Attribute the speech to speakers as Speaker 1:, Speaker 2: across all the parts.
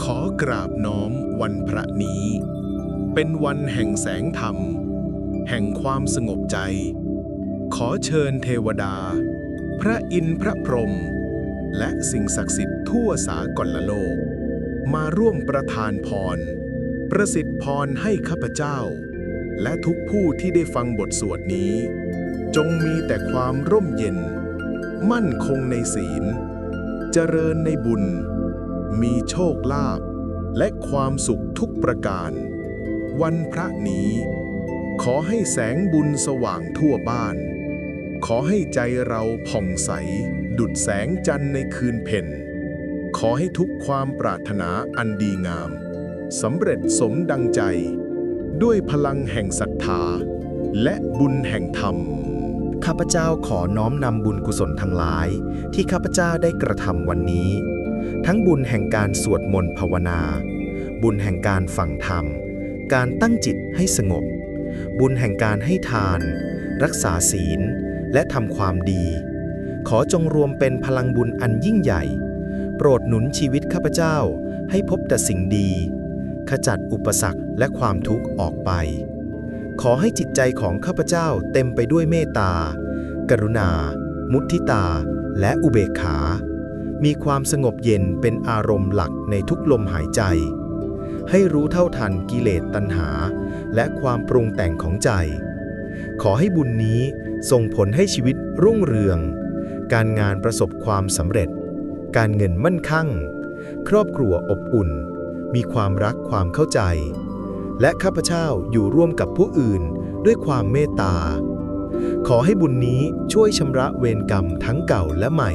Speaker 1: ขอกราบน้อมวันพระนี้ เป็นวันแห่งแสงธรรม แห่งความสงบใจ ขอเชิญเทวดา พระอินทร์พระพรหมและสิ่งศักดิ์สิทธิ์ทั่วสากลโลก มาร่วมประทานพร ประสิทธิ์พรให้ข้าพเจ้า และทุกผู้ที่ได้ฟังบทสวดนี้ จงมีแต่ความร่มเย็น มั่นคงในศีล เจริญในบุญ มีโชคลาภและความสุขทุกประการ วันพระนี้ ขอให้แสงบุญสว่างทั่วบ้าน ขอให้ใจเราผ่องใส ดุดแสงจันทร์ในคืนเพ็ญขอให้ทุกความปรารถนาอันดีงามสำเร็จสมดังใจ ด้วยพลังแห่งศรัทธา และบุญแห่งธรรม
Speaker 2: ข้าพเจ้าขอน้อมนำบุญกุศลทั้งหลาย ที่ข้าพเจ้าได้กระทำวันนี้ ทั้งบุญแห่งการสวดมนต์ภาวนา บุญแห่งการฟังธรรม การตั้งจิตให้สงบ บุญแห่งการให้ทาน รักษาศีล และทำความดี ขอจงรวมเป็นพลังบุญอันยิ่งใหญ่ โปรดหนุนชีวิตข้าพเจ้าให้พบแต่สิ่งดี ขจัดอุปสรรคและความทุกข์ออกไป ขอให้จิตใจของข้าพเจ้าเต็มไปด้วยเมตตา กรุณา มุทิตา และอุเบกขา มีความสงบเย็นเป็นอารมณ์หลักในทุกลมหายใจ ให้รู้เท่าทันกิเลสตัณหา และความปรุงแต่งของใจ ขอให้บุญนี้ส่งผลให้ชีวิตรุ่งเรือง การงานประสบความสำเร็จ การเงินมั่นคั่ง ครอบครัวอบอุ่น มีความรักความเข้าใจ และข้าพเจ้าอยู่ร่วมกับผู้อื่นด้วยความเมตตา ขอให้บุญนี้ช่วยชำระเวรกรรมทั้งเก่าและใหม่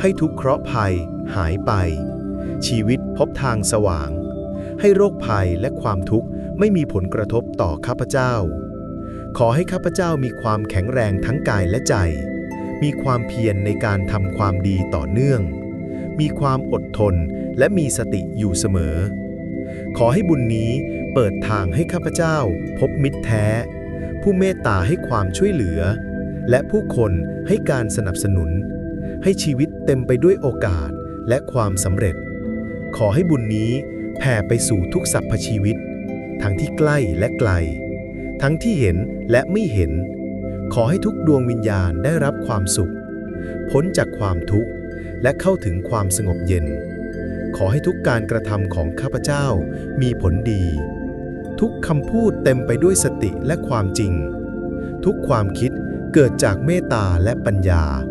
Speaker 2: ให้ทุกเคราะห์ภัยหายไป ชีวิตพบทางสว่าง ให้โรคภัยและความทุกข์ไม่มีผลกระทบต่อข้าพเจ้า ขอให้ข้าพเจ้ามีความแข็งแรงทั้งกายและใจ มีความเพียรในการทำความดีต่อเนื่อง มีความอดทนและมีสติอยู่เสมอ ขอให้บุญนี้เปิดทางให้ข้าพเจ้า พบมิตรแท้ ผู้เมตตาให้ความช่วยเหลือ และผู้คนให้การสนับสนุน ให้ชีวิต เต็มไปด้วยโอกาสและความสำเร็จ ขอให้บุญนี้แผ่ไปสู่ทุกสรรพชีวิต ทั้งที่ใกล้และไกล ทั้งที่เห็นและไม่เห็น ขอให้ทุกดวงวิญญาณได้รับความสุข พ้นจากความทุกข์และเข้าถึงความสงบเย็น ขอให้ทุกการกระทำของข้าพเจ้ามีผลดี ทุกคำพูดเต็มไปด้วยสติและความจริง ทุกความคิดเกิดจากเมตตาและปัญญา